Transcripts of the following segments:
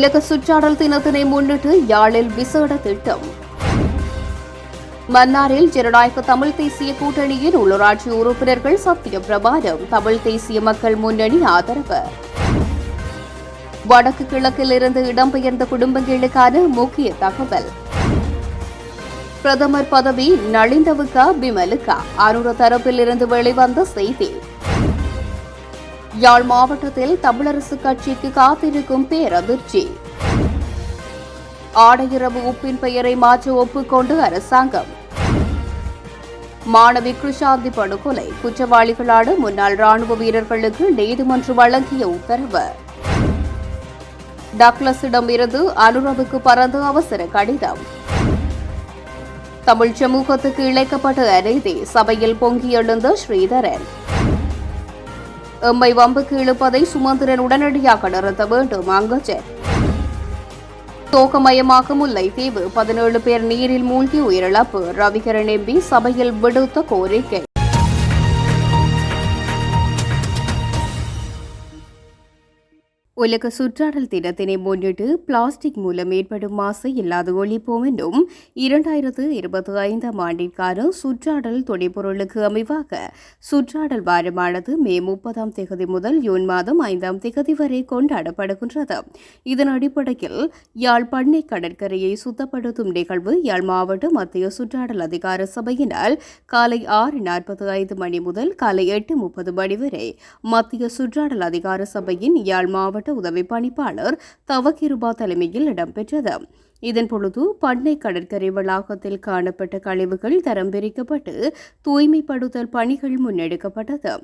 உலக சுற்றாடல் தினத்தினை முன்னிட்டு யாழில் விசேட திட்டம். மன்னாரில் ஜனநாயக தமிழ் தேசிய கூட்டணியின் உள்ளூராட்சி உறுப்பினர்கள் சத்திய பிரபாரம் தமிழ் தேசிய மக்கள் முன்னணி ஆதரவு. வடக்கு கிழக்கில் இருந்து இடம்பெயர்ந்த குடும்பங்களுக்கான முக்கிய தகவல். பிரதமர் பதவி நளிந்தவுக்கா பிமலுக்கா அனுர தரப்பில் இருந்து வெளிவந்த செய்தி. யாழ் மாவட்டத்தில் தமிழரசு கட்சிக்கு காத்திருக்கும் பேரதிர்ச்சி. ஆடையிரவு உப்பின் பெயரை மாற்ற ஒப்புக்கொண்டு அரசாங்கம். மாணவி கிருஷாந்தி படுகொலை குற்றவாளிகளான முன்னாள் ராணுவ வீரர்களுக்கு நீதிமன்றம் வழங்கிய உத்தரவு. டக்ளஸிடம் இருந்து அனுரவுக்கு பறந்த அவசர கடிதம். தமிழ் சமூகத்துக்கு இழைக்கப்பட்ட அநீதி சபையில் பொங்கி எழுந்த ஸ்ரீதரன். எம்மை வம்புக்கு இழுப்பதை சுமந்திரன் உடனடியாக நிறுத்த வேண்டும். அங்கஜன் சோகமயமாக முல்லைத்தீவு பதினேழு பேர் நீரில் மூழ்கி உயிரிழப்பு. ரவிகரன் எம்பி சபையில் விடுத்த கோரிக்கை. உலக சுற்றாடல் தினத்தினை முன்னிட்டு பிளாஸ்டிக் மூலம் ஏற்படும் மாசை இல்லாது ஒழிப்போம் என்றும் இரண்டாயிரத்து இருபத்தி ஐந்தாம் ஆண்டிற்கான சுற்றாடல் துணைப்பொருளுக்கு அமைவாக சுற்றாடல் வாரமானது மே முப்பதாம் தேதி முதல் ஜூன் மாதம் ஐந்தாம் தேதி வரை கொண்டாடப்படுகின்றது. இதன் அடிப்படையில் யாழ் பண்ணை கடற்கரையை சுத்தப்படுத்தும் நிகழ்வு யாழ் மாவட்ட மத்திய சுற்றாடல் அதிகார சபையினால் காலை ஆறு நாற்பத்தி ஐந்து மணி முதல் காலை எட்டு முப்பது மணி வரை மத்திய சுற்றாடல் அதிகார சபையின் யாழ் மாவட்ட உதவி பணிப்பாளர் தவகிருபா தலைமையில் இடம்பெற்றது. இதன் பொழுது பண்ணை கடற்கரை வளாகத்தில் காணப்பட்ட கழிவுகள் தரம் பிரிக்கப்பட்டு தூய்மைப்படுத்தல் பணிகள் முன்னெடுக்கப்பட்டது.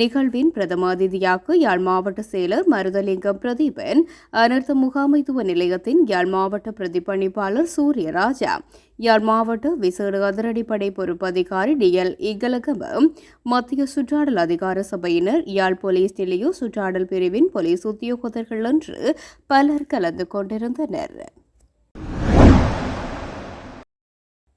நிகழ்வின் பிரதமாதிதியாக யாழ் மாவட்ட செயலர் மருதலிங்கம் பிரதீபன் அனர்த்த முகாமைத்துவ நிலையத்தின் யாழ் மாவட்ட பிரதிப்பணிப்பாளர் சூரியராஜா யாழ் மாவட்ட விசேட அதிரடிப்படை பொறுப்பு அதிகாரி டிஎல் இகலகம மத்திய சுற்றாடல் அதிகார சபையினர் யாழ் போலீஸ் நிலைய சுற்றாடல் பிரிவின் போலீஸ் உத்தியோகத்தர்கள் என்று பலர் கலந்து கொண்டிருந்தனர்.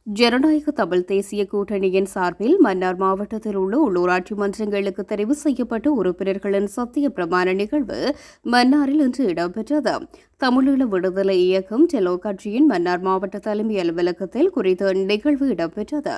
ஜனநாயக தமிழ் தேசிய கூட்டணியின் சார்பில் மன்னார் மாவட்டத்தில் உள்ள உள்ளூராட்சி மன்றங்களுக்கு தெரிவு செய்யப்பட்ட உறுப்பினர்களின் சத்திய பிரமாண நிகழ்வு மன்னாரில் இன்று இடம்பெற்றது. தமிழீழ விடுதலை இயக்கம் டெலோ கட்சியின் மன்னார் மாவட்ட தலைமை அலுவலகத்தில் குறித்த நிகழ்வு இடம்பெற்றது.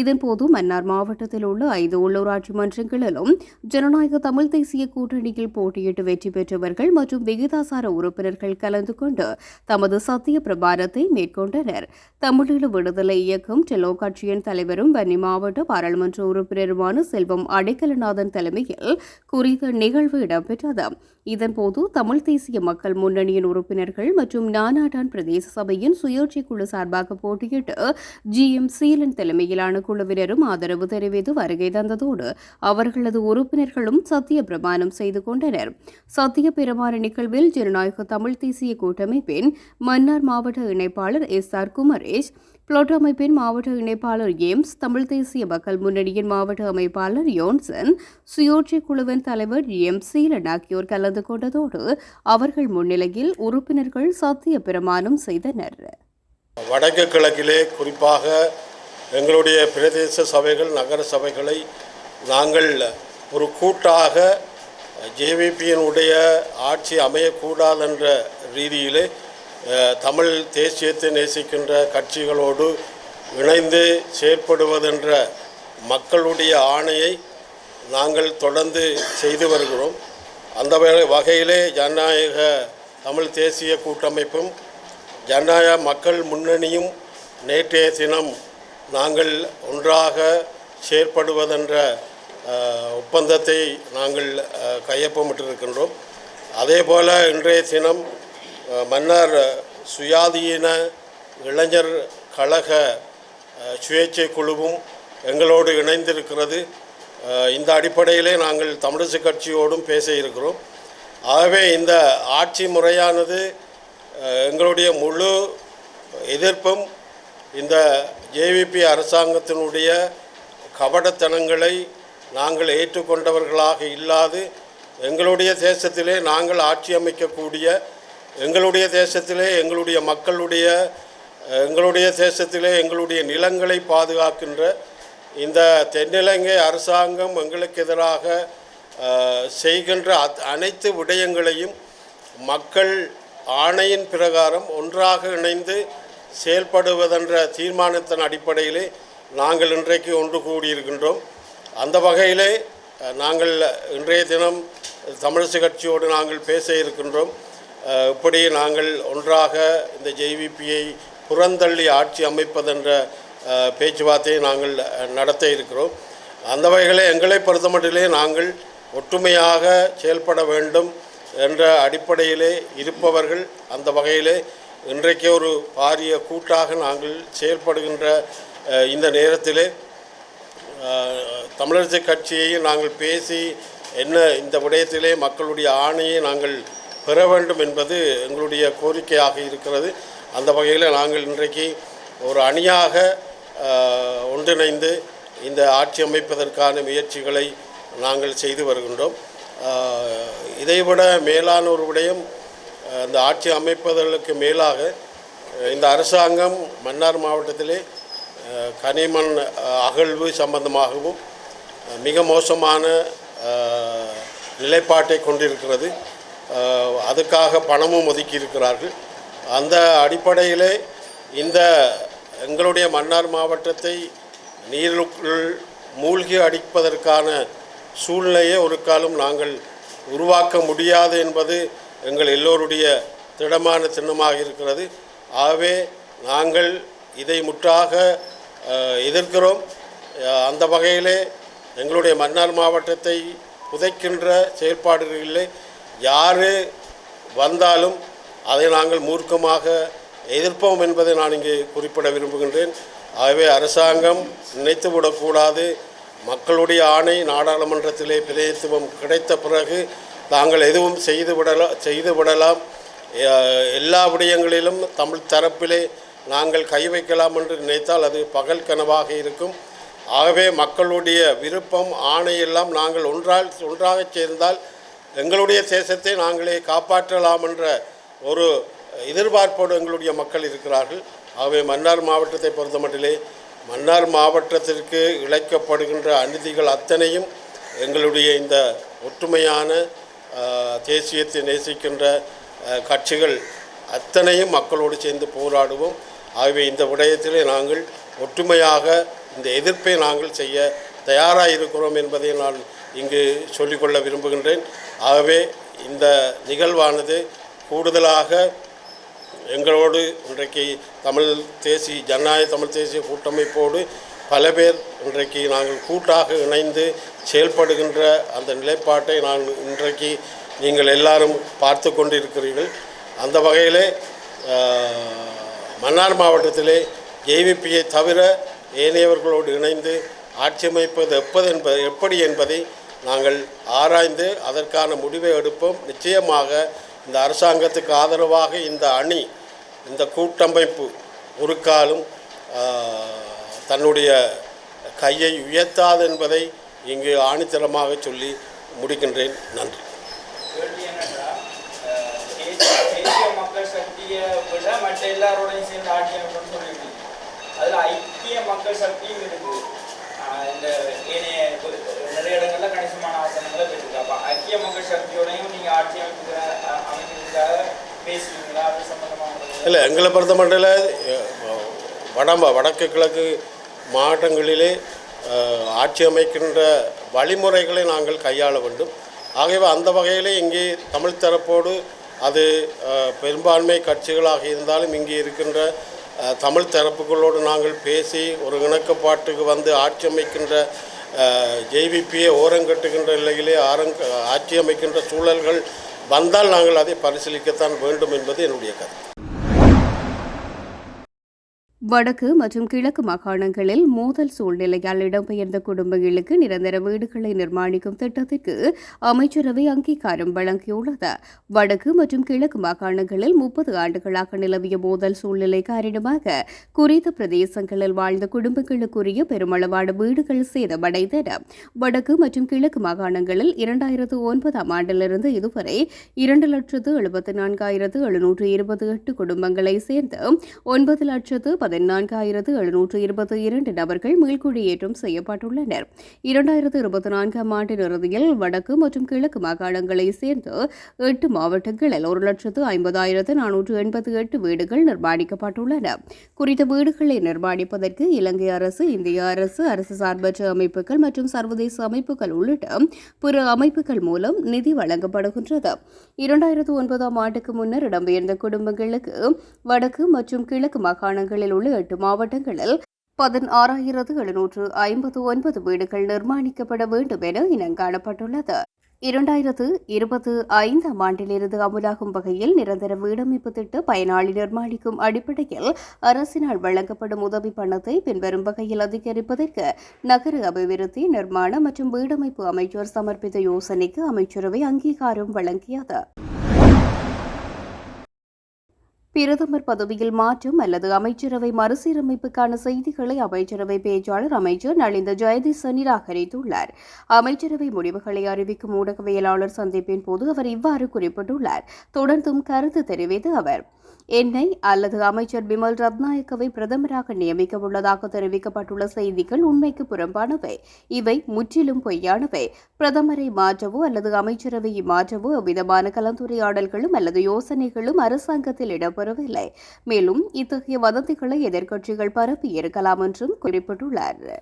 இதன்போது மன்னார் மாவட்டத்தில் உள்ள ஐந்து உள்ளூராட்சி மன்றங்களிலும் ஜனநாயக தமிழ் தேசிய கூட்டணியில் போட்டியிட்டு வெற்றி பெற்றவர்கள் மற்றும் விகிதாசார உறுப்பினர்கள் கலந்து கொண்டு தமது சத்திய பிரபாரத்தை மேற்கொண்டனர். தமிழீழ விடுதலை இயக்கம் டெலோ கட்சியின் தலைவரும் வன்னி மாவட்ட பாராளுமன்ற உறுப்பினருமான செல்வம் அடைக்கலநாதன் தலைமையில் குறித்த நிகழ்வு இடம்பெற்றது. இதன்போது தமிழ் தேசிய மக்கள் முன்னணியின் உறுப்பினர்கள் மற்றும் நானாட்டான் பிரதேச சபையின் சுயேட்சை குழு சார்பாக போட்டியிட்டு ஜி எம் சீலன் தலைமையிலான குழுவினரும் ஆதரவு தெரிவித்து வருகை தந்ததோடு அவர்களது உறுப்பினர்களும் சத்திய பிரமாணம் செய்து கொண்டனர். சத்திய பிரமாண நிகழ்வில் ஜனநாயக தமிழ் தேசிய கூட்டமைப்பின் மன்னார் மாவட்ட இணைப்பாளர் எஸ் ஆர் குமரேஷ் புளோட்டோ அமைப்பின் மாவட்ட இணைப்பாளர் ஏம்ஸ் தமிழ் தேசிய மக்கள் முன்னணியின் மாவட்ட அமைப்பாளர் யோன்சன் சுயோட்சி குழுவின் தலைவர் எம் சீலன் ஆகியோர் கலந்து கொண்டதோடு அவர்கள் முன்னிலையில் உறுப்பினர்கள் சத்திய பிரமாணம் செய்தனர். வடக்கு கிழக்கிலே குறிப்பாக எங்களுடைய பிரதேச சபைகள் நகர சபைகளை நாங்கள் ஒரு கூட்டாக ஜேவிபியினுடைய ஆட்சி அமையக்கூடாது என்ற ரீதியிலே தமிழ் தேசியத்தை நேசிக்கின்ற கட்சிகளோடு இணைந்து செயற்படுவதென்ற மக்களுடைய ஆணையை நாங்கள் தொடர்ந்து செய்து வருகிறோம். அந்த வகையிலே ஜனநாயக தமிழ் தேசிய கூட்டமைப்பும் ஜனநாயக மக்கள் முன்னணியும் நேற்றைய தினம் நாங்கள் ஒன்றாக செயற்படுவதென்ற ஒப்பந்தத்தை நாங்கள் கையொப்பமிட்டிருக்கின்றோம். அதே போல் இன்றைய தினம் மன்னர் சுயாதீன இளைஞர் கழக சுயேட்சை குழுவும் எங்களோடு இணைந்திருக்கிறது. இந்த அடிப்படையிலே நாங்கள் தமிழிசை கட்சியோடும் பேச இருக்கிறோம். ஆகவே இந்த ஆட்சி முறையானது எங்களுடைய முழு எதிர்ப்பும் இந்த ஜேவிபி அரசாங்கத்தினுடைய கபடத்தனங்களை நாங்கள் ஏற்றுக்கொண்டவர்களாக இல்லாது எங்களுடைய தேசத்திலே நாங்கள் ஆட்சி அமைக்கக்கூடிய எங்களுடைய தேசத்திலே எங்களுடைய மக்களுடைய எங்களுடைய தேசத்திலே எங்களுடைய நிலங்களை பாதுகாக்கின்ற இந்த தென்னிலங்கை அரசாங்கம் எங்களுக்கு எதிராக செய்கின்ற அத்- அனைத்து விடயங்களையும் மக்கள் ஆணையின் பிரகாரம் ஒன்றாக இணைந்து செயல்படுவதென்ற தீர்மானத்தின் அடிப்படையிலே நாங்கள் இன்றைக்கு ஒன்று கூடியிருக்கின்றோம். அந்த வகையிலே நாங்கள் இன்றைய தினம் தமிழிசை கட்சியோடு நாங்கள் பேச இருக்கின்றோம். இப்படி நாங்கள் ஒன்றாக இந்த ஜேவிபியை புறந்தள்ளி ஆட்சி அமைப்பதென்ற பேச்சுவார்த்தையை நாங்கள் நடத்த இருக்கிறோம். அந்த வகையில் எங்களை பொறுத்தமட்டிலே நாங்கள் ஒற்றுமையாக செயல்பட வேண்டும் என்ற அடிப்படையிலே இருப்பவர்கள் அந்த வகையிலே இன்றைக்கு ஒரு பாரிய கூட்டாக நாங்கள் செயல்படுகின்ற இந்த நேரத்திலே தமிழரசு கட்சியை நாங்கள் பேசி என்ன இந்த விடயத்திலே மக்களுடைய ஆணையை நாங்கள் பெற வேண்டும் என்பது எங்களுடைய கோரிக்கையாக இருக்கிறது. அந்த வகையில் நாங்கள் இன்றைக்கு ஒரு அணியாக ஒன்றிணைந்து இந்த ஆட்சி அமைப்பதற்கான முயற்சிகளை நாங்கள் செய்து வருகின்றோம். இதைவிட மேலான ஒரு விடயம் இந்த ஆட்சி அமைப்பதற்கு மேலாக இந்த அரசாங்கம் மன்னார் மாவட்டத்திலே கனிமண் அகழ்வு சம்பந்தமாகவும் மிக மோசமான நிலைப்பாட்டை கொண்டிருக்கிறது. அதுக்காக பணமும் ஒதுக்கி இருக்கிறார்கள் அந்த அடிப்படையிலே இந்த எங்களுடைய மன்னார் மாவட்டத்தை நீருக்குள் மூழ்கி அடிப்பதற்கான சூழ்நிலையை ஒரு காலம் நாங்கள் உருவாக்க முடியாது என்பது எங்கள் எல்லோருடைய திடமான சின்னமாக இருக்கிறது. ஆகவே நாங்கள் இதை முற்றாக எதிர்க்கிறோம். அந்த வகையிலே எங்களுடைய மன்னார் மாவட்டத்தை புதைக்கின்ற செயல்பாடுகளிலே யார் வந்தாலும் அதை நாங்கள் மூர்க்கமாக எதிர்ப்போம் என்பதை நான் இங்கே குறிப்பிட விரும்புகின்றேன். ஆகவே அரசாங்கம் நினைத்து விடக்கூடாது மக்களுடைய ஆணை நாடாளுமன்றத்திலே பிரதித்துவம் கிடைத்த பிறகு தாங்கள் எதுவும் செய்து விடலாம் செய்து விடலாம். எல்லா விடயங்களிலும் தமிழ் தரப்பிலே நாங்கள் கை வைக்கலாம் என்று நினைத்தால் அது பகல் கனவாக இருக்கும். ஆகவே மக்களுடைய விருப்பம் ஆணையெல்லாம் நாங்கள் ஒன்றால் ஒன்றாகச் சேர்ந்தால் எங்களுடைய தேசத்தை நாங்களே காப்பாற்றலாம் என்ற ஒரு எதிர்பார்ப்போடு எங்களுடைய மக்கள் இருக்கிறார்கள். ஆகவே மன்னார் மாவட்டத்தை பொறுத்தமட்டிலே மன்னார் மாவட்டத்திற்கு இழைக்கப்படுகின்ற அநீதிகள் அத்தனையும் எங்களுடைய இந்த ஒற்றுமையான தேசியத்தை நேசிக்கின்ற கட்சிகள் அத்தனையும் மக்களோடு சேர்ந்து போராடுவோம். ஆகவே இந்த விடயத்திலே நாங்கள் ஒற்றுமையாக இந்த எதிர்ப்பை நாங்கள் செய்ய தயாராக இருக்கிறோம் என்பதை நான் இங்கு சொல்லிக்கொள்ள விரும்புகின்றேன். ஆகவே இந்த நிகழ்வானது கூடுதலாக எங்களோடு இன்றைக்கு தமிழ் தேசிய ஜனநாயக தமிழ் தேசிய கூட்டமைப்போடு பல பேர் இன்றைக்கு நாங்கள் கூட்டாக இணைந்து செயல்படுகின்ற அந்த நிலைப்பாட்டை நான் இன்றைக்கு நீங்கள் எல்லாரும் பார்த்து கொண்டிருக்கிறீர்கள். அந்த வகையிலே மன்னார் மாவட்டத்திலே ஜேவிபியை தவிர ஏனையவர்களோடு இணைந்து ஆட்சி அமைப்பது எப்பது என்பது எப்படி என்பதை நாங்கள் ஆராய்ந்து அதற்கான முடிவை எடுப்போம். நிச்சயமாக இந்த அரசாங்கத்துக்கு ஆதரவாக இந்த அணி இந்த கூட்டமைப்பு ஒரு காலம் தன்னுடைய கையை உயர்த்தாது என்பதை இங்கு ஆணித்தரமாக சொல்லி முடிக்கின்றேன். நன்றி. மக்கள் சக்தியை விட மற்ற எல்லாரோடையும் சேர்ந்து ஆட்சி அமைப்புன்னு சொல்லிட்டு அதுல ஐக்கிய மக்கள் சக்தியும் இருக்கு. இந்த ஏனைய ஒரு- நிறைய இடங்கள்ல கணிசமான ஆசனங்களை பெற்றிருக்கு அப்ப ஐக்கிய மக்கள் சக்தியோடையும் நீங்க ஆட்சி அமைப்புகிற அமைக்கிறதுக்காக பேசுவீங்களா? அது சம்பந்தமாக இல்லை எங்களை பொறுத்த மட்டும் வடம்ப வடக்கு கிழக்கு மாவட்டங்களிலே ஆட்சி அமைக்கின்ற வழிமுறைகளை நாங்கள் கையாள வேண்டும். ஆகவே அந்த வகையிலே இங்கே தமிழ் தரப்போடு அது பெரும்பான்மை கட்சிகளாக இருந்தாலும் இங்கே இருக்கின்ற தமிழ் தரப்புகளோடு நாங்கள் பேசி ஒரு இணக்கப்பாட்டுக்கு வந்து ஆட்சி அமைக்கின்ற ஜேவிபியை ஓரங்கட்டுகின்ற நிலையிலே ஆரங்க ஆட்சி அமைக்கின்ற சூழல்கள் வந்தால் நாங்கள் அதை பரிசீலிக்கத்தான் வேண்டும் என்பது என்னுடைய கருத்து. வடக்கு மற்றும் கிழக்கு மாகாணங்களில் மோதல் சூழ்நிலையால் இடம்பெயர்ந்த குடும்பங்களுக்கு நிரந்தர வீடுகளை நிர்மாணிக்கும் திட்டத்திற்கு அமைச்சரவை அங்கீகாரம் வழங்கியுள்ளது. வடக்கு மற்றும் கிழக்கு மாகாணங்களில் முப்பது ஆண்டுகளாக நிலவிய மோதல் சூழ்நிலை காரணமாக குறித்த பிரதேசங்களில் வாழ்ந்த குடும்பங்களுக்குரிய பெருமளவான வீடுகள் சேதமடைந்தன. வடக்கு மற்றும் கிழக்கு மாகாணங்களில் இரண்டாயிரத்து ஒன்பதாம் ஆண்டிலிருந்து இதுவரை இரண்டு லட்சத்து எழுபத்தி நான்காயிரத்து எழுநூற்று இருபத்தி எட்டு குடும்பங்களை சேர்ந்து ஒன்பது லட்சத்து பதினான்காயிரத்து எழுநூற்று இருபத்தி இரண்டு நபர்கள் மீள்குடியேற்றம் செய்யப்பட்டுள்ளனர். இரண்டாயிரத்து இருபத்தி நான்காம் ஆண்டின் இறுதியில் வடக்கு மற்றும் கிழக்கு மாகாணங்களை சேர்ந்து எட்டு மாவட்டங்களில் ஒரு லட்சத்து ஐம்பதாயிரத்து நானூற்று எண்பத்தி எட்டு வீடுகள் நிர்மாணிக்கப்பட்டுள்ளன. குறித்த வீடுகளை நிர்மாணிப்பதற்கு இலங்கை அரசு இந்திய அரசு அரசு சார்பற்ற அமைப்புகள் மற்றும் சர்வதேச அமைப்புகள் உள்ளிட்ட பிற அமைப்புகள் மூலம் நிதி வழங்கப்படுகின்றது. இரண்டாயிரத்து ஒன்பதாம் ஆண்டுக்கு முன்னர் இடம்பெயர்ந்த குடும்பங்களுக்கு வடக்கு மற்றும் கிழக்கு மாகாணங்களில் உள்ள எட்டு மாவட்டங்களில் பதினாறாயிரத்து எழுநூற்று ஐம்பத்து ஒன்பது வீடுகள் நிர்மாணிக்கப்பட வேண்டும் என இனங்காணப்பட்டுள்ளது இரண்டாயிரத்து இருபத்து ஐந்தாம் ஆண்டிலிருந்து அமுலாகும் வகையில் நிரந்தர வீடமைப்பு திட்ட பயனாளி நிர்மாணிக்கும் அடிப்படையில் அரசினால் வழங்கப்படும் உதவி பணத்தை பின்வரும் வகையில் அதிகரிப்பதற்கு நகர அபிவிருத்தி நிர்மாண மற்றும் வீடமைப்பு அமைச்சர் சமர்ப்பித்த யோசனைக்கு அமைச்சரவை அங்கீகாரம் வழங்கியது. பிரதமர் பதவியில் மாற்றம் அல்லது அமைச்சரவை மறுசீரமைப்புக்கான செய்திகளை அமைச்சரவை பேச்சாளர் அமைச்சர் நலிந்த ஜெயதிச நிராகரித்துள்ளார். அமைச்சரவை முடிவுகளை அறிவிக்கும் ஊடகவியலாளர் சந்திப்பின் போது அவர் இவ்வாறு குறிப்பிட்டுள்ளார். தொடர்ந்தும் கருத்து தெரிவித்த அவர் என்னை அல்லது அமைச்சர் பிமல் ரத்நாயக்கவை பிரதமராக நியமிக்க உள்ளதாக தெரிவிக்கப்பட்டுள்ள செய்திகள் உண்மைக்கு புறம்பானவை. இவை முற்றிலும் பொய்யானவை. பிரதமரை மாற்றவோ அல்லது அமைச்சரவையை மாற்றவோ அவ்விதமான கலந்துரையாடல்களும் அல்லது யோசனைகளும் அரசாங்கத்தில் இடம்பெறவில்லை மேலும் இத்தகைய வதந்திகளை எதிர்க்கட்சிகள் பரப்பி இருக்கலாம் என்றும் குறிப்பிட்டுள்ளார்.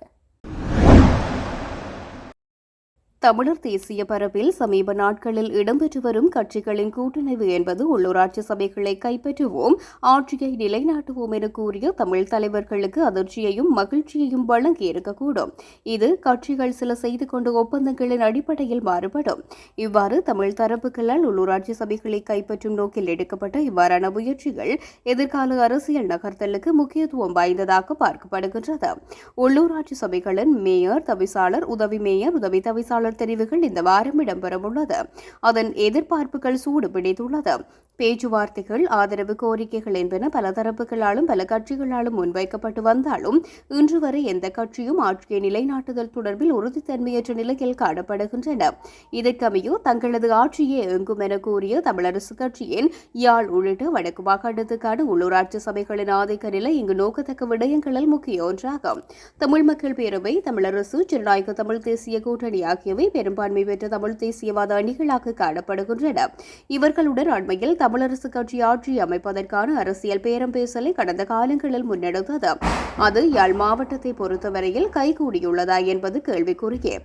தமிழர் தேசிய பரப்பில் சமீப நாட்களில் இடம்பெற்று வரும் கட்சிகளின் கூட்டணிவு என்பது உள்ளூராட்சி சபைகளை கைப்பற்றுவோம் ஆட்சியை நிலைநாட்டுவோம் என கூறிய தமிழ் தலைவர்களுக்கு அதிர்ச்சியையும் மகிழ்ச்சியையும் வழங்கியிருக்கக்கூடும் இது கட்சிகள் சில செய்து கொண்ட ஒப்பந்தங்களின் அடிப்படையில் மாறுபடும். இவ்வாறு தமிழ் தரப்புகளால் உள்ளூராட்சி சபைகளை கைப்பற்றும் நோக்கில் எடுக்கப்பட்ட இவ்வாறான முயற்சிகள் எதிர்கால அரசியல் நகர்த்தலுக்கு முக்கியத்துவம் வாய்ந்ததாக பார்க்கப்படுகின்றது. உள்ளூராட்சி சபைகளின் மேயர் தவிசாளர் உதவி மேயர் உதவி தவிசாளர் தெரிவுகள் இந்த வாரம் இடம்பெறவுள்ளது அதன் எதிர்பார்ப்புகள் சூடு பிடித்துள்ளது பேச்சுவார்த்தைகள் ஆதரவு கோரிக்கைகள் என்பன பல தரப்புகளாலும் பல கட்சிகளாலும் முன்வைக்கப்பட்டு வந்தாலும் இன்று வரை எந்த கட்சியும் ஆட்சியை நிலைநாட்டுதல் தொடர்பில் உறுதித்தன்மையற்ற நிலையில் காணப்படுகின்றன. இதற்கமையோ தங்களது ஆட்சியே எங்கும் என கூறிய தமிழரசு கட்சியின் யாழ் உள்ளிட்ட வடக்கு மாகாணத்துக்கான உள்ளூராட்சி சபைகளின் ஆதிக்க நிலை இங்கு நோக்கத்தக்க விடயங்களில் முக்கிய ஒன்றாகும். தமிழ் மக்கள் பேரவை தமிழரசு ஜனநாயக தமிழ் தேசிய கூட்டணி ஆகியவை பெரும்பான்மை பெற்ற தமிழ் தேசியவாத அணிகளாக காணப்படுகின்றன. இவர்களுடன் அண்மையில் தமிழரசு கட்சி ஆட்சி அமைப்பதற்கான அரசியல் பேரம் பேசலை கடந்த காலங்களில் முன்னெடுத்தது. அது யாழ் மாவட்டத்தை பொறுத்தவரையில் கைகூடியுள்ளதா என்பது கேள்விக்குறியே.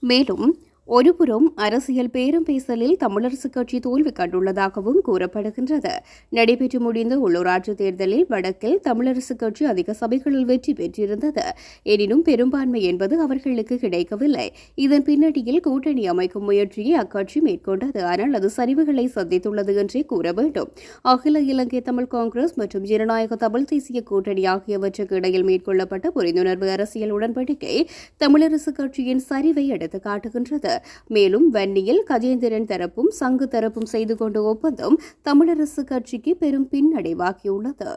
மேலும் ஒருபுறம் அரசியல் பேரம் பேசலில் தமிழரசு கட்சி தோல்வி கண்டுள்ளதாகவும் கூறப்படுகின்றது. நடைபெற்று முடிந்த உள்ளூராட்சி தேர்தலில் வடக்கில் தமிழரசு கட்சி அதிக சபைகளில் வெற்றி பெற்றிருந்தது. எனினும் பெரும்பான்மை என்பது அவர்களுக்கு கிடைக்கவில்லை. இதன் பின்னணியில் கூட்டணி அமைக்கும் முயற்சியை அக்கட்சி மேற்கொண்டது. ஆனால் அது சரிவுகளை சந்தித்துள்ளது என்றே கூற வேண்டும். அகில இலங்கை தமிழ் காங்கிரஸ் மற்றும் ஜனநாயக தமிழ் தேசிய கூட்டணி ஆகியவற்றுக்கு இடையில் மேற்கொள்ளப்பட்ட புரிந்துணர்வு அரசியல் உடன்படிக்கை தமிழரசு கட்சியின் சரிவை எடுத்து காட்டுகின்றது மேலும் வன்னியில் கஜேந்திரன் தரப்பும் சங்கு தரப்பும் செய்து கொண்ட ஒப்பந்தம் தமிழரசு கட்சிக்கு பெரும் பின்னடைவாகியுள்ளது.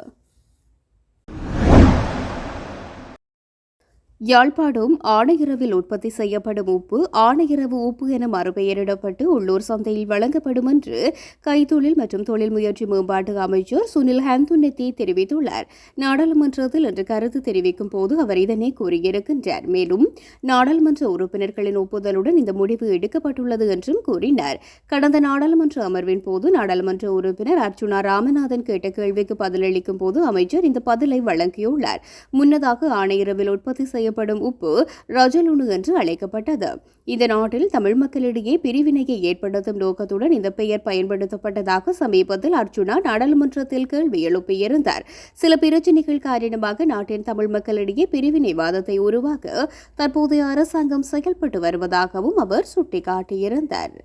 யாழ்ப்பாணம் ஆணையரவில் உற்பத்தி செய்யப்படும் உப்பு ஆணையரவு உப்பு என மறுபெயரிடப்பட்டு உள்ளூர் சந்தையில் வழங்கப்படும் என்று கைத்தொழில் மற்றும் தொழில் முயற்சி மேம்பாட்டு அமைச்சர் சுனில் ஹந்துனெத்தி தெரிவித்துள்ளார். நாடாளுமன்றத்தில் இன்று கருத்து தெரிவிக்கும் போது அவர் இதனை கூறியிருக்கின்றார். மேலும் நாடாளுமன்ற உறுப்பினர்களின் ஒப்புதலுடன் இந்த முடிவு எடுக்கப்பட்டுள்ளது என்றும் கூறினார். கடந்த நாடாளுமன்ற அமர்வின் போது நாடாளுமன்ற உறுப்பினர் அர்ச்சுனா ராமநாதன் கேட்ட கேள்விக்கு பதிலளிக்கும் போது அமைச்சர் இந்த பதிலை வழங்கியுள்ளார். முன்னதாக ஆணையரவில் உற்பத்தி செய்ய செய்யப்படும் உப்பு ரஜலுணு என்று அழைக்கப்பட்டது. இந்த நாட்டில் தமிழ் மக்களிடையே பிரிவினையை ஏற்படுத்தும் நோக்கத்துடன் இந்த பெயர் பயன்படுத்தப்பட்டதாக சமீபத்தில் அர்ஜுனா நாடாளுமன்றத்தில் கேள்வி எழுப்பியிருந்தார். சில பிரச்சினைகள் காரணமாக நாட்டின் தமிழ் மக்களிடையே பிரிவினைவாதத்தை உருவாக்க தற்போதைய அரசாங்கம் செயல்பட்டு வருவதாகவும் அவர் சுட்டிக்காட்டியிருந்தார்.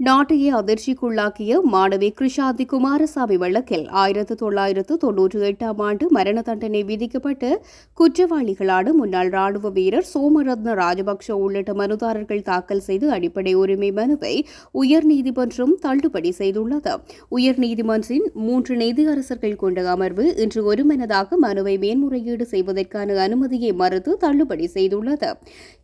நாட்டையே அதிர்ச்சிக்குள்ளாக்கிய மாணவி கிருஷாந்தி குமாரசாமி வழக்கில் ஆயிரத்து தொள்ளாயிரத்து தொன்னூற்றி எட்டாம் ஆண்டு மரண தண்டனை விதிக்கப்பட்டு குற்றவாளிகளான முன்னாள் ராணுவ வீரர் சோமரத்ன ராஜபக்ஷ உள்ளிட்ட மனுதாரர்கள் தாக்கல் செய்து அடிப்படை உரிமை மனுவை உயர்நீதிமன்றம் தள்ளுபடி செய்துள்ளது. உயர்நீதிமன்றின் மூன்று நீதியரசர்கள் கொண்ட அமர்வு இன்று ஒருமனதாக மனுவை மேன்முறையீடு செய்வதற்கான அனுமதியை மறுத்து தள்ளுபடி செய்துள்ளது.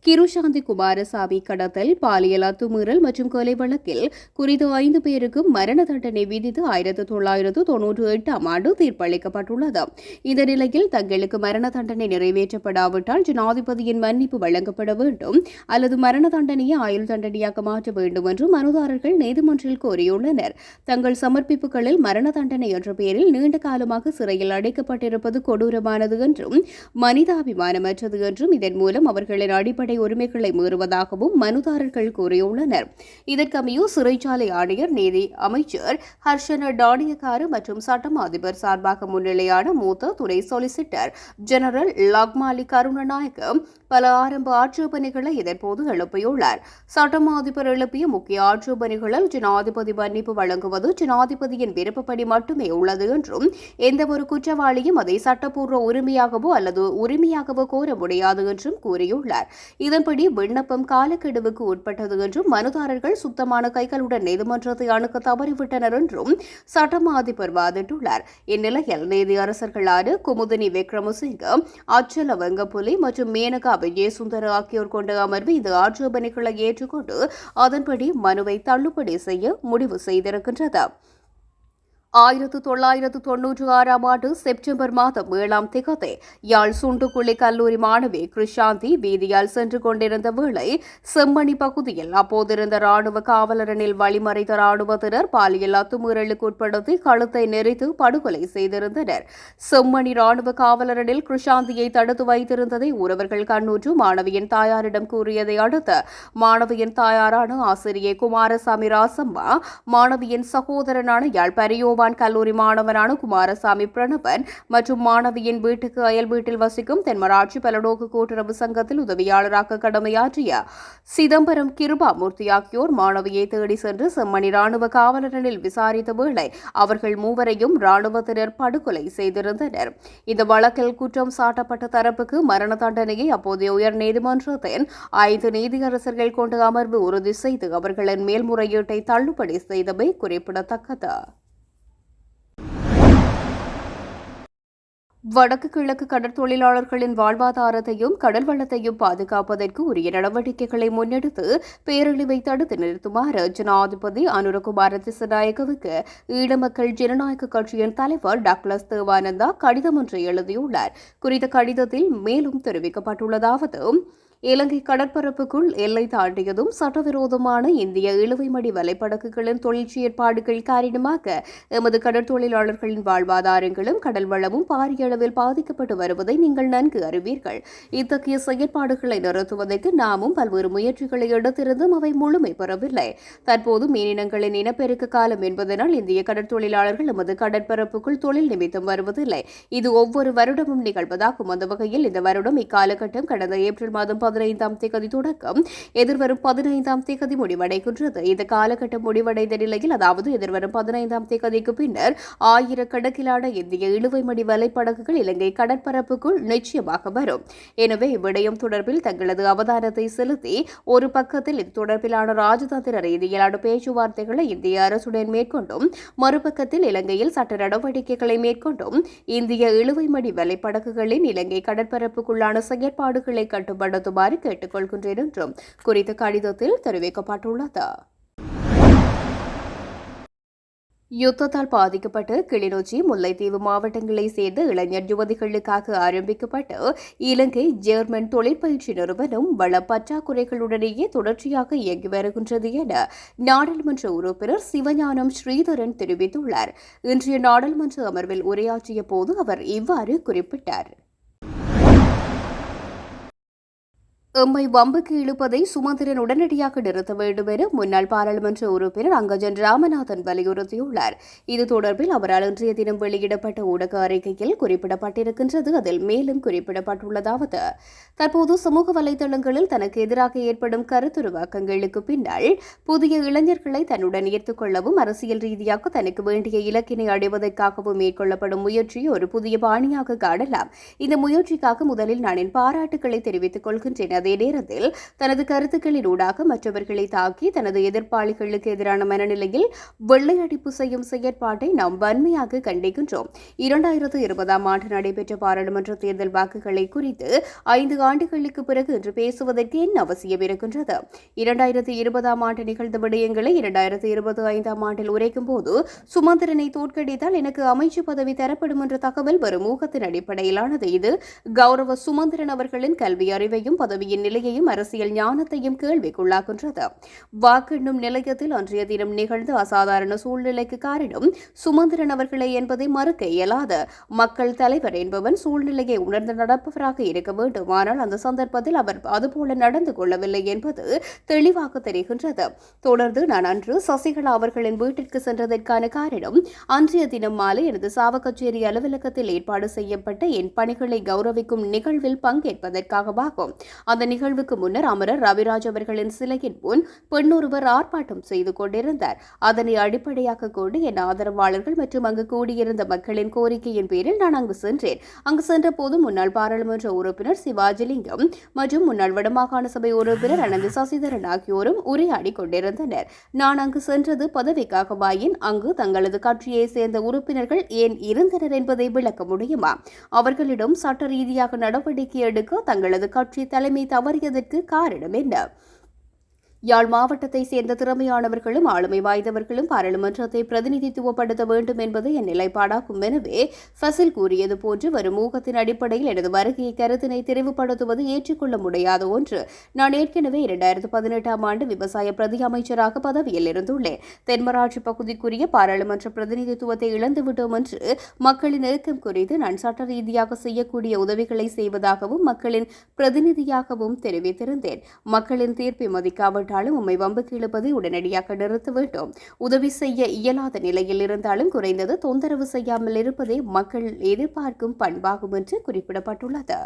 கிருஷாந்தி குமாரசாமி கடத்தல் பாலியல் அத்துமீறல் மற்றும் கொலை வழக்கில் வழக்கில் குறித்த ஐந்து பேருக்கு மரண தண்டனை விதித்து ஆயிரத்து தொள்ளாயிரத்து தொன்னூற்றி எட்டாம் ஆண்டு தீர்ப்பளிக்கப்பட்டுள்ளது. இந்த நிலையில் தங்களுக்கு மரண தண்டனை நிறைவேற்றப்படாவிட்டால் ஜனாதிபதியின் மன்னிப்பு வழங்கப்பட வேண்டும். அல்லது மரண தண்டனையை ஆயுள் தண்டனையாக மாற்ற வேண்டும் என்று மனுதாரர்கள் நீதிமன்றில் கோரியுள்ளனர். தங்கள் சமர்ப்பிப்புகளில் மரண தண்டனை என்ற பெயரில் நீண்ட காலமாக சிறையில் அடைக்கப்பட்டிருப்பது கொடூரமானது என்றும் மனிதாபிமானமற்றது என்றும் இதன் மூலம் அவர்களின் அடிப்படை உரிமைகளை மீறுவதாகவும் மனுதாரர்கள் கூறியுள்ளனர். இதற்கமையோ சிறைச்சாலை ஆணையர் நீதி அமைச்சர் ஹர்ஷன டானியக்காரு மற்றும் சட்டம் அதிபர் சார்பாக முன்னிலையான மூத்த துணை சொலிசிட்டர் ஜெனரல் லக்மாலி கருணநாயக்க பல ஆரம்ப ஆட்சேபனைகளை இதன்போது எழுப்பியுள்ளார். சட்டம் அதிபர் எழுப்பிய முக்கிய ஆட்சேபனைகளில் ஜனாதிபதி மன்னிப்பு வழங்குவது ஜனாதிபதியின் விருப்பப்படி மட்டுமே உள்ளது என்றும் எந்தவொரு குற்றவாளியும் அதை சட்டப்பூர்வ உரிமையாகவோ அல்லது உரிமையாகவோ கோர முடியாது என்றும் கூறியுள்ளார். இதன்படி விண்ணப்பம் காலக்கெடுவுக்கு உட்பட்டது என்றும் மனுதாரர்கள் சுத்தமான கைகளுடன் நீதிமன்றத்தை அணுக தவறிவிட்டனர் என்றும் சட்டம் அதிபர் வாதிட்டுள்ளார். இந்நிலையில் நீதியரசர்களான குமுதினி விக்ரமசிங்க அச்சல வெங்கப்புலி மற்றும் மேனகா விஜயசுந்தர் ஆகியோர் கொண்ட அமர்வு இந்த ஆட்சேபனைகளை ஏற்றுக்கொண்டு அதன்படி மனுவை தள்ளுபடி செய்ய முடிவு செய்திருக்கின்றது. ஆயிரத்து தொள்ளாயிரத்து தொன்னூற்றி ஆறாம் ஆண்டு செப்டம்பர் மாதம் ஏழாம் திகதி யாழ் சுண்டுக்குழி கல்லூரி மாணவி கிருஷாந்தி வீதியால் சென்று கொண்டிருந்த வேளை செம்மணி பகுதியில் அப்போதிருந்த ராணுவ காவலரனில் வழிமறைத்த ராணுவத்தினர் பாலியல் அத்துமீறலுக்கு உட்படுத்தி கழுத்தை நெறித்து படுகொலை செய்திருந்தனர். செம்மணி ராணுவ காவலரனில் கிருஷாந்தியை தடுத்து வைத்திருந்ததை உறவர்கள் கண்ணூற்று மாணவியின் தாயாரிடம் கூறியதை அடுத்து மாணவியின் தாயாரான ஆசிரியை குமாரசாமி ராசம்மா மாணவியின் சகோதரனான யாழ் பரியோவான் கல்லூரி மாணவரான குமாரசாமி பிரணவன் மற்றும் மாணவியின் வீட்டுக்கு அயல் வீட்டில் வசிக்கும் தென்மராட்சி பலடோக்கு கூட்டுறவு சங்கத்தில் உதவியாளராக கடமையாற்றிய சிதம்பரம் கிருபாமூர்த்தி ஆகியோர் மாணவியை தேடி சென்று செம்மணி ராணுவ காவலரனில் விசாரித்த வேளை அவர்கள் மூவரையும் ராணுவத்தினர் படுகொலை செய்திருந்தனர். இந்த வழக்கில் குற்றம் சாட்டப்பட்ட தரப்புக்கு மரண தண்டனையை அப்போதைய உயர் நீதிமன்றத்தின் ஐந்து நீதியரசர்கள் கொண்ட அமர்வு உறுதி செய்து அவர்களின் மேல்முறையீட்டை தள்ளுபடி செய்தமை குறிப்பிடத்தக்கது. வடக்கு கிழக்கு கடற்தொழிலாளர்களின் வாழ்வாதாரத்தையும் கடல் வளத்தையும் பாதுகாப்பதற்கு உரிய நடவடிக்கைகளை முன்னெடுத்து பேரழிவை தடுத்து நிறுத்துமாறு ஜனாதிபதி அனுரகுமார திசநாயகவுக்கு ஈழமக்கள் ஜனநாயக கட்சியின் தலைவர் டக்ளஸ் தேவானந்தா கடிதம் ஒன்றை எழுதியுள்ளார். குறித்த கடிதத்தில் மேலும் தெரிவிக்கப்பட்டுள்ளதாவது இலங்கை கடற்பரப்புக்குள் எல்லை தாண்டியதும் சட்டவிரோதமான இந்திய இழுவைமடி வலைப்படகுகளின் தொழிற்சி ஏற்பாடுகள் காரணமாக எமது கடற்தொழிலாளர்களின் வாழ்வாதாரங்களும் கடல் வளமும் பாரிய அளவில் பாதிக்கப்பட்டு வருவதை நீங்கள் நன்கு அறிவீர்கள். இத்தகைய செயற்பாடுகளை நிறுத்துவதற்கு நாமும் பல்வேறு முயற்சிகளை எடுத்திருந்தும் அவை முழுமை பெறவில்லை. தற்போது மீனினங்களின் இனப்பெருக்க காலம் என்பதனால் இந்திய கடற்தொழிலாளர்கள் எமது கடற்பரப்புக்குள் தொழில் நிமித்தம் வருவதில்லை. இது ஒவ்வொரு வருடமும் நிகழ்வதாகும். அந்த வகையில் இந்த வருடம் இக்காலகட்டம் கடந்த ஏப்ரல் மாதம் பதினைந்தாம் தேதி தொடக்கம். எதிர்வரும் பதினைந்தாம் தேதி முடிவடைகின்றது. இந்த காலகட்டம் முடிவடைந்த நிலையில் அதாவது எதிர்வரும் பதினைந்தாம் தேதிக்கு பின்னர் ஆயிரக்கணக்கிலான இந்திய இழுவைமடி வலைப்படகுகள் இலங்கை கடற்பரப்புக்குள் நிச்சயமாக வரும். எனவே இவ்விடயம் தொடர்பில் தங்களது அவதானத்தை செலுத்தி ஒரு பக்கத்தில் இது தொடர்பிலான ராஜதந்திர ரீதியிலான பேச்சுவார்த்தைகளை இந்திய அரசுடன் மேற்கொண்டும் மறுபக்கத்தில் இலங்கையில் சட்ட நடவடிக்கைகளை மேற்கொண்டும் இந்திய இழுவைமடி வலைப்படகுகளின் இலங்கை கடற்பரப்புக்குள்ளான செயற்பாடுகளை கட்டுப்படுத்துமாறு கேட்டுக்கொள்கின்றேன் என்றும் குறித்த கடிதத்தில் தெரிவிக்கப்பட்டுள்ளது. யுத்தத்தால் பாதிக்கப்பட்டு கிளிநொச்சி முல்லைத்தீவு மாவட்டங்களைச் சேர்ந்த இளைஞர் யுவதிகளுக்காக ஆரம்பிக்கப்பட்ட இலங்கை ஜெர்மன் தொழிற்பயிற்சி நிறுவனம் வள பற்றாக்குறைகளுடனேயே தொடர்ச்சியாக இயங்கி வருகின்றது என நாடாளுமன்ற உறுப்பினர் சிவஞானம் ஸ்ரீதரன் தெரிவித்துள்ளார். இன்றைய நாடாளுமன்ற அமர்வில் உரையாற்றிய போது அவர் இவ்வாறு குறிப்பிட்டார். எம்மை வம்புக்கு இழுப்பதை சுமந்திரன் உடனடியாக நிறுத்த வேண்டும் என முன்னாள் பாராளுமன்ற உறுப்பினர் அங்கஜன் ராமநாதன் வலியுறுத்தியுள்ளார். இது தொடர்பில் அவரால் இன்றைய தினம் வெளியிடப்பட்ட ஊடக அறிக்கையில் குறிப்பிடப்பட்டிருக்கின்றது. அதில் மேலும் குறிப்பிடப்பட்டுள்ளதாவது தற்போது சமூக வலைதளங்களில் தனக்கு எதிராக ஏற்படும் கருத்துருவாக்கங்களுக்கு பின்னால் புதிய இளைஞர்களை தன்னுடன் ஈர்த்துக் கொள்ளவும் அரசியல் ரீதியாக தனக்கு வேண்டிய இலக்கினை அடைவதற்காகவும் மேற்கொள்ளப்படும் முயற்சியை ஒரு புதிய பாணியாக காணலாம். இந்த முயற்சிக்காக முதலில் நான் என் பாராட்டுக்களை தெரிவித்துக் கொள்கின்றேன். அதே நேரத்தில் தனது கருத்துக்களின் ஊடாக மற்றவர்களை தாக்கி தனது எதிர்ப்பாளிகளுக்கு எதிரான மனநிலையில் வெள்ளையடிப்பு செய்யும் செயற்பாட்டை நாம் வன்மையாக கண்டிக்கின்றோம். இரண்டாயிரத்து இருபதாம் ஆண்டு நடைபெற்ற பாராளுமன்ற தேர்தல் வாக்குகளை குறித்து ஐந்து ஆண்டுகளுக்கு பிறகு இன்று பேசுவதற்கு என்ன அவசியம் இருக்கின்றது. இரண்டாயிரத்து இருபதாம் ஆண்டு நிகழ்ந்த விடயங்களை இரண்டாயிரத்து இருபது ஐந்தாம் ஆண்டில் உரைக்கும் போது சுமந்திரனை தோற்கடித்தால் எனக்கு அமைச்சு பதவி தரப்படும் என்ற தகவல் வரும் ஊகத்தின் அடிப்படையிலானது. இது கௌரவ சுமந்திரன் அவர்களின் கல்வி அறிவையும் பதவியின் நிலையையும் அரசியல் ஞானத்தையும் கேள்விக்குள்ளாகின்றது வாக்கெண்ணும் நிலையத்தில் அன்றைய தினம் நிகழ்ந்த அசாதாரண சூழ்நிலைக்கு காரணம் சுமந்திரன் அவர்களே என்பதை மறுக்க இயலாத. மக்கள் தலைவர் என்பவன் சூழ்நிலையை உணர்ந்து நடப்பவராக இருக்க வேண்டும் ஆனால் அந்த சந்தர்ப்பத்தில் அவர் அதுபோல நடந்து கொள்ளவில்லை என்பது தெளிவாக தெரிகின்றது. தொடர்ந்து நான் அன்று சசிகலா அவர்களின் வீட்டிற்கு சென்றதற்கான காரணம் அன்றைய தினம் மாலை எனது சாவகச்சேரி அலுவலகத்தில் ஏற்பாடு செய்யப்பட்ட என் பணிகளை கௌரவிக்கும் நிகழ்வில் பங்கேற்பதற்காகவாகும். அந்த நிகழ்வுக்கு முன்னர் அமரர் ரவிராஜ் அவர்களின் சிலையின் முன் பெண்ணொருவர் ஆர்ப்பாட்டம் செய்து கொண்டிருந்தார். அதனை அடிப்படையாக கொண்டு என் ஆதரவாளர்கள் மற்றும் அங்கு கூடியிருந்த மக்களின் கோரிக்கையின் பேரில் நான் அங்கு சென்றேன். அங்கு சென்ற போது முன்னாள் பாராளுமன்ற உறுப்பினர் சிவாஜிலிங்கம் மற்றும் முன்னாள் வடமாகாண சபை உறுப்பினர் அனந்த சசிதரன் ஆகியோரும் உரையாடி கொண்டிருந்தனர். நான் அங்கு சென்றது பதவிக்காகவாயின் அங்கு தங்களது கட்சியை சேர்ந்த உறுப்பினர்கள் ஏன் இருந்தனர் என்பதை விளக்க முடியுமா? அவர்களிடம் சட்ட ரீதியாக நடவடிக்கை எடுக்க தங்களது கட்சி தலைமை தவறியதற்கு காரணம் என்ன? யாழ் மாவட்டத்தை சேர்ந்த திறமையானவர்களும் ஆளுமை வாய்ந்தவர்களும் பாராளுமன்றத்தை பிரதிநிதித்துவப்படுத்த வேண்டும் என்பது என் நிலைப்பாடாகும். எனவே ஃபசில் கூறியது போன்று வரும் ஊகத்தின் அடிப்படையில் எனது வருகையை கருத்தினை தெரிவுபடுத்துவது ஏற்றுக்கொள்ள முடியாத ஒன்று நான் ஏற்கனவே இரண்டாயிரத்து பதினெட்டாம் ஆண்டு விவசாய பிரதி அமைச்சராக பதவியில் இருந்துள்ளேன். தென்மராட்சி பகுதிக்குரிய பாராளுமன்ற பிரதிநிதித்துவத்தை இழந்துவிட்டோம் என்று மக்களின் நெருக்கம் குறித்து நான் சட்ட ரீதியாக செய்யக்கூடிய உதவிகளை செய்வதாகவும் மக்களின் பிரதிநிதியாகவும் தெரிவித்திருந்தேன். மக்களின் தீர்ப்பை இருந்தாலும் உம்மை வம்புக்கு இழுப்பதை உடனடியாக நிறுத்த வேண்டும் உதவி செய்ய இயலாத நிலையில் இருந்தாலும் குறைந்தது தொந்தரவு செய்யாமல் இருப்பதே மக்கள் எதிர்பார்க்கும் பண்பாகும் என்று குறிப்பிடப்பட்டுள்ளது.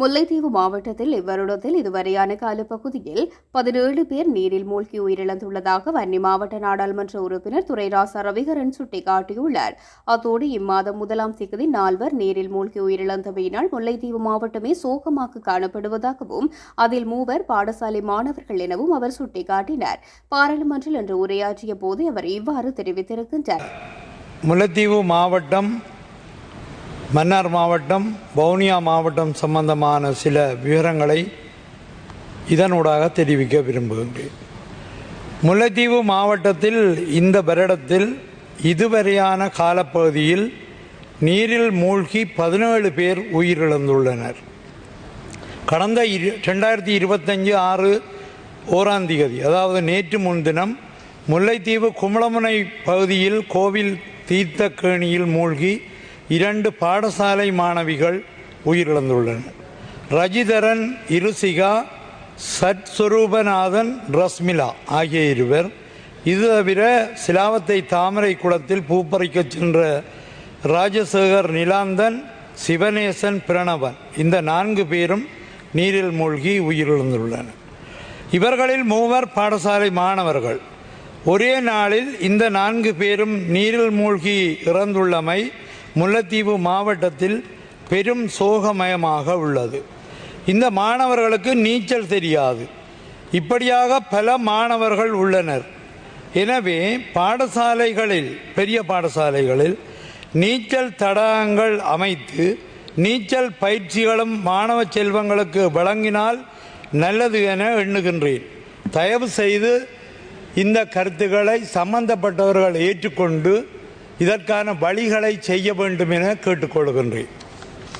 முல்லைத்தீவு மாவட்டத்தில் இவ்வருடத்தில் இதுவரையான காலப்பகுதியில் பதினேழு பேர் நீரில் மூழ்கி உயிரிழந்துள்ளதாக வன்னி மாவட்ட நாடாளுமன்ற உறுப்பினர் துரைராசா ரவிகரன் சுட்டிக்காட்டியுள்ளார். அத்தோடு இம்மாதம் முதலாம் தேதி நால்வர் நீரில் மூழ்கி உயிரிழந்தமையினால் முல்லைத்தீவு மாவட்டமே சோகமாக காணப்படுவதாகவும் அதில் மூவர் பாடசாலை மாணவர்கள் எனவும் அவர் சுட்டிக்காட்டினார். பாராளுமன்றில் இன்று உரையாற்றிய போது அவர் இவ்வாறு தெரிவித்திருக்கின்றார். முல்லைத்தீவு மாவட்டம் மன்னார் மாவட்டம் வவுனியா மாவட்டம் சம்பந்தமான சில விவரங்களை இதனூடாக தெரிவிக்க விரும்புகின்றேன். முல்லைத்தீவு மாவட்டத்தில் இந்த வருடத்தில் இதுவரையான காலப்பகுதியில் நீரில் மூழ்கி பதினேழு பேர் உயிரிழந்துள்ளனர். கடந்த இரு ரெண்டாயிரத்தி இருபத்தஞ்சு ஆறு ஓராம் திகதி அதாவது நேற்று முன்தினம் முல்லைத்தீவு குமளமுனை பகுதியில் கோவில் தீர்த்தக்கேணியில் மூழ்கி இரண்டு பாடசாலை மாணவிகள் உயிரிழந்துள்ளனர். ரஜிதரன் இருசிகா சத்ஸ்வரூபநாதன் ரஸ்மிலா ஆகிய இருவர் இது தவிர சிலாவத்தை தாமரை குளத்தில் பூப்பறிக்கச் சென்ற ராஜசேகர் நிலாந்தன் சிவநேசன் பிரணவன் இந்த நான்கு பேரும் நீரில் மூழ்கி உயிரிழந்துள்ளனர். இவர்களில் மூவர் பாடசாலை மாணவர்கள். ஒரே நாளில் இந்த நான்கு பேரும் நீரில் மூழ்கி இறந்துள்ளமை முல்லைத்தீவு மாவட்டத்தில் பெரும் சோகமயமாக உள்ளது. இந்த மாணவர்களுக்கு நீச்சல் தெரியாது. இப்படியாக பல மாணவர்கள் உள்ளனர். எனவே பாடசாலைகளில் பெரிய பாடசாலைகளில் நீச்சல் தடாகங்கள் அமைத்து நீச்சல் பயிற்சிகளும் மாணவ செல்வங்களுக்கு வழங்கினால் நல்லது என எண்ணுகின்றேன். தயவு செய்து இந்த கருத்துக்களை சம்பந்தப்பட்டவர்கள் ஏற்றுக்கொண்டு இதற்கான வழிகளை செய்ய வேண்டும் என கேட்டுக்கொள்கின்றேன்.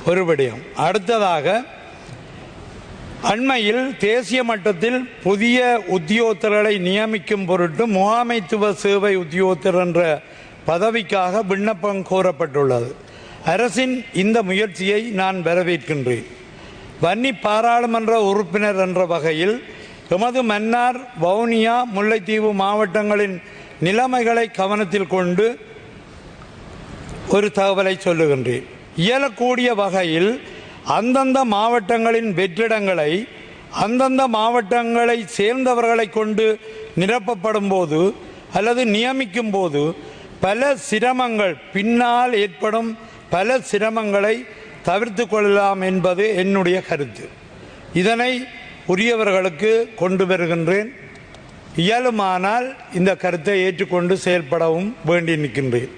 ஒரு விடயம். அடுத்ததாக அண்மையில் தேசிய மட்டத்தில் புதிய உத்தியோகத்தர்களை நியமிக்கும் பொருட்டு முகாமைத்துவ சேவை உத்தியோகத்தர் என்ற பதவிக்காக விண்ணப்பம் கோரப்பட்டுள்ளது. அரசின் இந்த முயற்சியை நான் வரவேற்கின்றேன். வன்னி பாராளுமன்ற உறுப்பினர் என்ற வகையில் எமது மன்னார் வவுனியா முல்லைத்தீவு மாவட்டங்களின் நிலைமைகளை கவனத்தில் கொண்டு ஒரு தகவலை சொல்லுகின்றேன். இயலக்கூடிய வகையில் அந்தந்த மாவட்டங்களின் வெற்றிடங்களை அந்தந்த மாவட்டங்களை சேர்ந்தவர்களை கொண்டு நிரப்பப்படும் போது அல்லது நியமிக்கும் போது பல சிரமங்கள் பின்னால் ஏற்படும் பல சிரமங்களை தவிர்த்து கொள்ளலாம் என்பது என்னுடைய கருத்து. இதனை உரியவர்களுக்கு கொண்டு வருகின்றேன். இயலுமானால் இந்த கருத்தை ஏற்றுக்கொண்டு செயல்படவும் வேண்டி நிற்கின்றேன்.